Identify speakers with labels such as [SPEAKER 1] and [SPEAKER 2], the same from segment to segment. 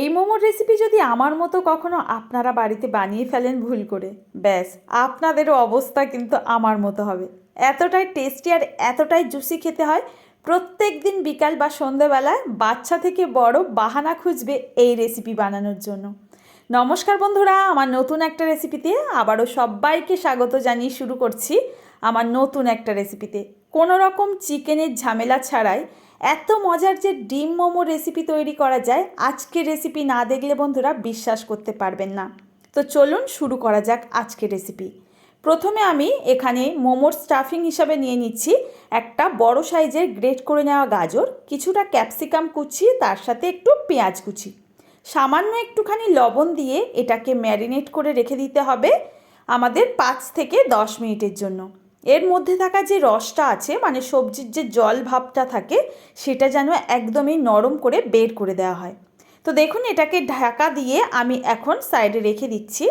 [SPEAKER 1] এই মোমোর রেসিপি যদি আমার মতো কখনো আপনারা বাড়িতে বানিয়ে ফেলেন ভুল করে, ব্যাস, আপনাদেরও অবস্থা কিন্তু আমার মতো হবে। এতটাই টেস্টি আর এতটাই জুসি খেতে হয়, প্রত্যেক দিন বিকাল বা সন্ধেবেলায় বাচ্চা থেকে বড় বাহানা খুঁজবে এই রেসিপি বানানোর জন্য। নমস্কার বন্ধুরা, আমার নতুন একটা রেসিপিতে আবারও সবাইকে স্বাগত জানিয়ে শুরু করছি আমার নতুন একটা রেসিপিতে কোনো রকম চিকেনের ঝামেলা ছাড়াই এত মজার যে ডিম মোমো রেসিপি তৈরি করা যায় আজকে রেসিপি না দেখলে বন্ধুরা বিশ্বাস করতে পারবেন না। তো চলুন শুরু করা যাক আজকের রেসিপি প্রথমে আমি এখানে মোমোর স্টাফিং হিসাবে নিয়ে নিচ্ছি একটা বড় সাইজের গ্রেট করে নেওয়া গাজর, কিছুটা ক্যাপসিকাম কুচি, তার সাথে একটু পেঁয়াজ কুচি। সামান্য একটুখানি লবণ দিয়ে এটাকে ম্যারিনেট করে রেখে দিতে হবে আমাদের পাঁচ থেকে দশ মিনিটের জন্য। এর মধ্যে থাকা যে রসটা আছে মানে সবজির যে জল ভাবটা থাকে, সেটা যেন একদমই নরম করে বের করে দেওয়া হয়। তো দেখুন, এটাকে ঢাকা দিয়ে আমি এখন সাইডে রেখে দিচ্ছি।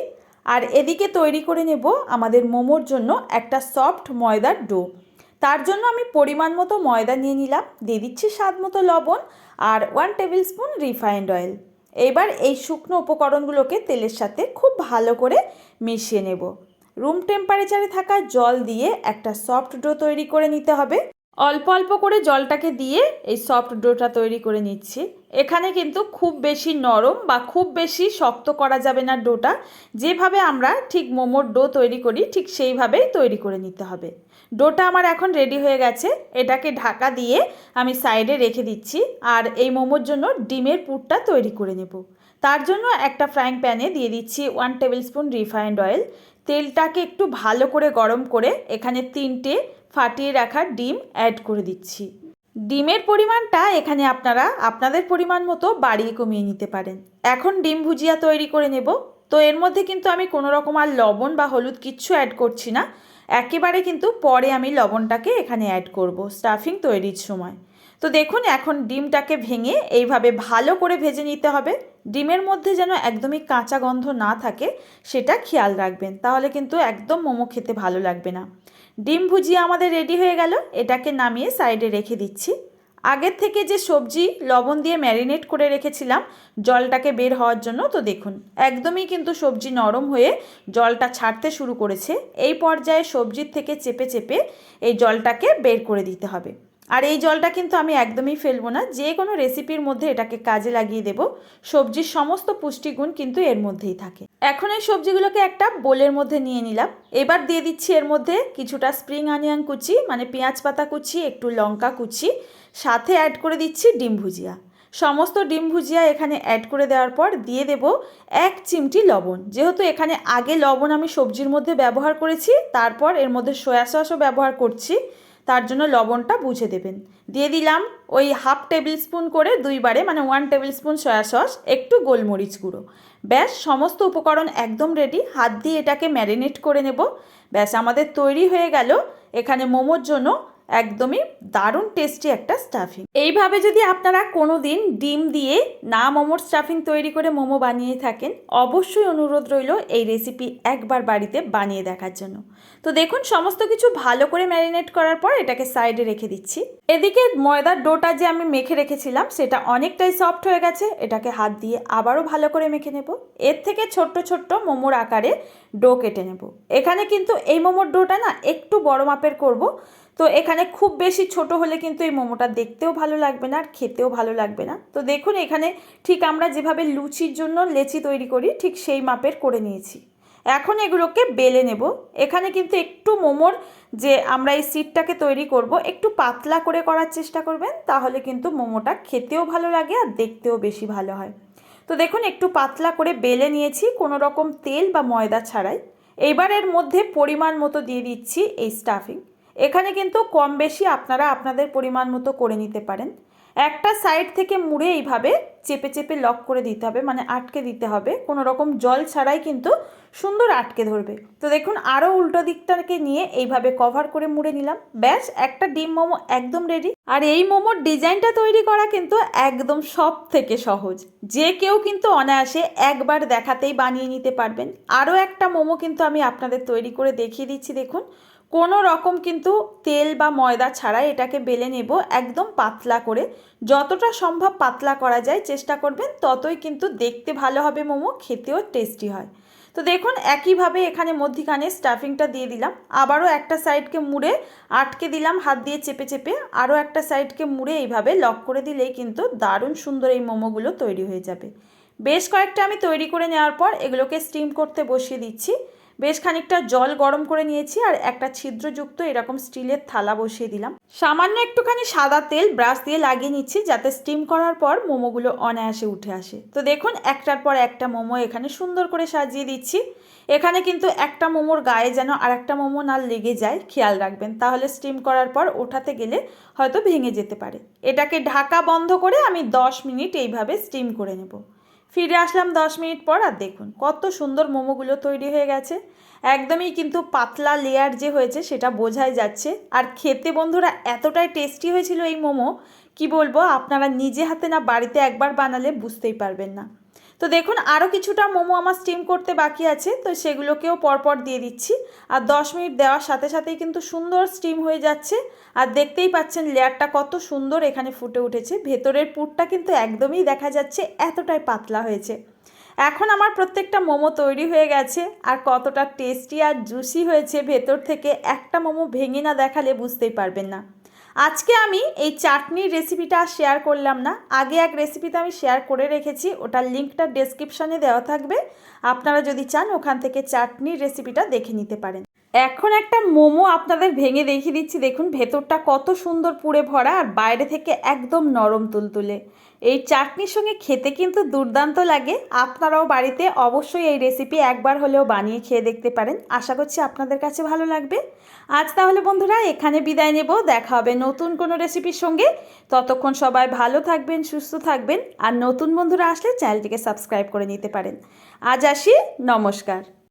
[SPEAKER 1] আর এদিকে তৈরি করে নেব আমাদের মোমোর জন্য একটা সফট ময়দার ডো। তার জন্য আমি পরিমাণ মতো ময়দা নিয়ে নিলাম, দিয়ে দিচ্ছি স্বাদ মতো লবণ আর one tablespoon refined oil. এবার এই শুকনো উপকরণগুলোকে তেলের সাথে খুব ভালো করে মিশিয়ে নেব। রুম টেম্পারেচারে থাকা জল দিয়ে একটা সফট ডো তৈরি করে নিতে হবে। অল্প অল্প করে জলটাকে দিয়ে এই সফট ডোটা তৈরি করে নিচ্ছি। এখানে কিন্তু খুব বেশি নরম বা খুব বেশি শক্ত করা যাবে না ডোটা। যেভাবে আমরা ঠিক মোমোর ডো তৈরি করি, ঠিক সেইভাবেই তৈরি করে নিতে হবে। ডোটা আমার এখন রেডি হয়ে গেছে। এটাকে ঢাকা দিয়ে আমি সাইডে রেখে দিচ্ছি। আর এই মোমোর জন্য ডিমের পুরটা তৈরি করে নেব। তার জন্য একটা ফ্রাইং প্যানে দিয়ে দিচ্ছি one tablespoon refined oil তেলটাকে একটু ভালো করে গরম করে এখানে তিনটে ফাটিয়ে রাখা ডিম অ্যাড করে দিচ্ছি। ডিমের পরিমাণটা এখানে আপনারা আপনাদের পরিমাণ মতো বাড়িয়ে কমিয়ে নিতে পারেন। এখন ডিম ভুজিয়া তৈরি করে নেব। তো এর মধ্যে কিন্তু আমি কোনো রকম আর লবণ বা হলুদ কিচ্ছু অ্যাড করছি না। একেবারে কিন্তু পরে আমি লবণটাকে এখানে অ্যাড করব। স্টাফিং তৈরির সময়। তো দেখুন, এখন ডিমটাকে ভেঙে এইভাবে ভালো করে ভেজে নিতে হবে। ডিমের মধ্যে যেন একদমই কাঁচা গন্ধ না থাকে, সেটা খেয়াল রাখবেন। তাহলে কিন্তু একদম মোমো খেতে ভালো লাগবে না। ডিম ভুজিয়া আমাদের রেডি হয়ে গেল। এটাকে নামিয়ে সাইডে রেখে দিচ্ছি। আগের থেকে যে সবজি লবণ দিয়ে ম্যারিনেট করে রেখেছিলাম, জলটাকে বের হওয়ার জন্য, তো দেখুন, একদমই কিন্তু সবজি নরম হয়ে জলটা ছাড়তে শুরু করেছে। এই পর্যায়ে সবজির থেকে চেপে চেপে এই জলটাকে বের করে দিতে হবে। আর এই জলটা কিন্তু আমি একদমই ফেলব না, যে কোনো রেসিপির মধ্যে এটাকে কাজে লাগিয়ে দেব। সবজির সমস্ত পুষ্টিগুণ কিন্তু এর মধ্যেই থাকে। এখন এই সবজিগুলোকে একটা বোলের মধ্যে নিয়ে নিলাম। এবার দিয়ে দিচ্ছি এর মধ্যে কিছুটা স্প্রিং অনিয়ন কুচি মানে পেঁয়াজ পাতা কুচি, একটু লঙ্কা কুচি, সাথে অ্যাড করে দিচ্ছি ডিম ভুজিয়া। সমস্ত ডিম ভুজিয়া এখানে অ্যাড করে দেওয়ার পর দিয়ে দেব এক চিমটি লবণ। যেহেতু এখানে আগে লবণ আমি সবজির মধ্যে ব্যবহার করেছি, তারপর এর মধ্যে সয়া সসও ব্যবহার করছি। তার জন্য লবণটা বুঝে দেবেন। দিয়ে দিলাম ওই হাফ টেবিল স্পুন করে দুইবারে মানে one tablespoon soya sauce, একটু গোলমরিচ গুঁড়ো। ব্যাস, সমস্ত উপকরণ একদম রেডি হাত দিয়ে এটাকে ম্যারিনেট করে নেব। ব্যাস, আমাদের তৈরি হয়ে গেল। এখানে মোমোর জন্য একদমই দারুণ টেস্টি একটা স্টাফিং এইভাবে যদি আপনারা কোনো দিন ডিম দিয়ে না মোমোর স্টাফিং তৈরি করে মোমো বানিয়ে থাকেন, অবশ্যই অনুরোধ রইল এই রেসিপি একবার বাড়িতে বানিয়ে দেখার জন্য। তো দেখুন, সমস্ত কিছু ভালো করে ম্যারিনেট করার পর এটাকে সাইডে রেখে দিচ্ছি। এদিকে ময়দার ডোটা যে আমি মেখে রেখেছিলাম, সেটা অনেকটাই সফট হয়ে গেছে, এটাকে হাত দিয়ে আবারও ভালো করে মেখে নেব। এর থেকে ছোট্ট ছোট্ট মোমোর আকারে ডো কেটে নেব। এখানে কিন্তু এই মোমোর ডোটা না একটু বড় মাপের করব তো এখানে খুব বেশি ছোট হলে কিন্তু এই মোমোটা দেখতেও ভালো লাগবে না আর খেতেও ভালো লাগবে না। তো দেখুন, এখানে ঠিক আমরা যেভাবে লুচির জন্য লেচি তৈরি করি, ঠিক সেই মাপের করে নিয়েছি। এখন এগুলোকে বেলে নেব। এখানে কিন্তু একটু মোমোর যে আমরা এই সিটটাকে তৈরি করব, একটু পাতলা করে করার চেষ্টা করবেন, তাহলে কিন্তু মোমোটা খেতেও ভালো লাগে আর দেখতেও বেশি ভালো হয়। তো দেখুন, একটু পাতলা করে বেলে নিয়েছি কোনো রকম তেল বা ময়দা ছাড়াই। এইবার এর মধ্যে পরিমাণ মতো দিয়ে দিচ্ছি এই স্টাফিং এখানে কিন্তু কম বেশি আপনারা আপনাদের পরিমাণ মতো করে নিতে পারেন। একটা সাইড থেকে মুড়ে এইভাবে চেপে চেপে লক করে দিতে হবে মানে আটকে দিতে হবে। কোনো রকম জল ছাড়াই কিন্তু সুন্দর আটকে ধরবে। তো দেখুন আরও উল্টো দিকটাকে নিয়ে এইভাবে কভার করে মুড়ে নিলাম। ব্যাস, একটা ডিম মোমো একদম রেডি আর এই মোমোর ডিজাইনটা তৈরি করা কিন্তু একদম সব থেকে সহজ। যে কেউ কিন্তু অনায়াসে একবার দেখাতেই বানিয়ে নিতে পারবেন। আরও একটা মোমো কিন্তু আমি আপনাদের তৈরি করে দেখিয়ে দিচ্ছি, দেখুন। কোনো রকম কিন্তু তেল বা ময়দা ছাড়াই এটাকে বেলে নেব একদম পাতলা করে। যতটা সম্ভব পাতলা করা যায়, চেষ্টা করবেন, ততই কিন্তু দেখতে ভালো হবে মোমো, খেতেও টেস্টি হয়। তো দেখুন, একইভাবে এখানে মধ্যিখানে স্টাফিংটা দিয়ে দিলাম। আবারও একটা সাইডকে মুড়ে আটকে দিলাম, হাত দিয়ে চেপে চেপে। আরও একটা সাইডকে মুড়ে এইভাবে লক করে দিলেই কিন্তু দারুণ সুন্দর এই মোমোগুলো তৈরি হয়ে যাবে। বেশ কয়েকটা আমি তৈরি করে নেওয়ার পর এগুলোকে স্টিম করতে বসিয়ে দিচ্ছি। বেশ খানিকটা জল গরম করে নিয়েছি আর একটা ছিদ্রযুক্ত এরকম স্টিলের থালা বসিয়ে দিলাম। সামান্য একটুখানি সাদা তেল ব্রাশ দিয়ে লাগিয়ে নিচ্ছি যাতে স্টিম করার পর মোমোগুলো অনায়াসে উঠে আসে। তো দেখুন, একটার পর একটা মোমো এখানে সুন্দর করে সাজিয়ে দিচ্ছি। এখানে কিন্তু একটা মোমোর গায়ে যেন আর একটা মোমো না লেগে যায়, খেয়াল রাখবেন। তাহলে স্টিম করার পর ওঠাতে গেলে হয়তো ভেঙে যেতে পারে। এটাকে ঢাকা বন্ধ করে আমি দশ মিনিট এইভাবে স্টিম করে নেব। ফিরে আসলাম দশ মিনিট পর আর দেখুন, কত সুন্দর মোমোগুলো তৈরি হয়ে গেছে। একদমই কিন্তু পাতলা লেয়ার যে হয়েছে সেটা বোঝাই যাচ্ছে। আর খেতে বন্ধুরা, এতটাই টেস্টি হয়েছিল এই মোমো, কি বলব, আপনারা নিজে হাতে না বাড়িতে একবার বানালে বুঝতেই পারবেন না। তো দেখুন আরও কিছুটা মোমো আমার স্টিম করতে বাকি আছে, তো সেগুলোকেও পরপর দিয়ে দিচ্ছি। আর দশ মিনিট দেওয়ার সাথে সাথেই কিন্তু সুন্দর স্টিম হয়ে যাচ্ছে। আর দেখতেই পাচ্ছেন লেয়ারটা কত সুন্দর এখানে ফুটে উঠেছে। ভেতরের পুরটা কিন্তু একদমই দেখা যাচ্ছে এতটাই পাতলা হয়েছে। এখন আমার প্রত্যেকটা মোমো তৈরি হয়ে গেছে। আর কতটা টেস্টি আর জুসি হয়েছে ভেতর থেকে, একটা মোমো ভেঙে না দেখালে বুঝতেই পারবেন না। আজকে আমি এই চাটনির রেসিপিটা শেয়ার করলাম না। আগে এক রেসিপিতে আমি শেয়ার করে রেখেছি, ওটার লিঙ্কটা ডেসক্রিপশানে দেওয়া থাকবে। আপনারা যদি চান, ওখান থেকে চাটনির রেসিপিটা দেখে নিতে পারেন। এখন একটা মোমো আপনাদের ভেঙে দেখিয়ে দিচ্ছি। দেখুন, ভেতরটা কত সুন্দর পুড়ে ভরা আর বাইরে থেকে একদম নরম তুলতুলে। এই চাটনির সঙ্গে খেতে কিন্তু দুর্দান্ত লাগে। আপনারাও বাড়িতে অবশ্যই এই রেসিপি একবার হলেও বানিয়ে খেয়ে দেখতে পারেন। আশা করছি আপনাদের কাছে ভালো লাগবে। আজ তাহলে বন্ধুরা, এখানে বিদায় নেব। দেখা হবে নতুন কোনো রেসিপির সঙ্গে। ততক্ষণ সবাই ভালো থাকবেন, সুস্থ থাকবেন আর নতুন বন্ধুরা আসলে চ্যানেলটিকে সাবস্ক্রাইব করে নিতে পারেন। আজ আসি, নমস্কার।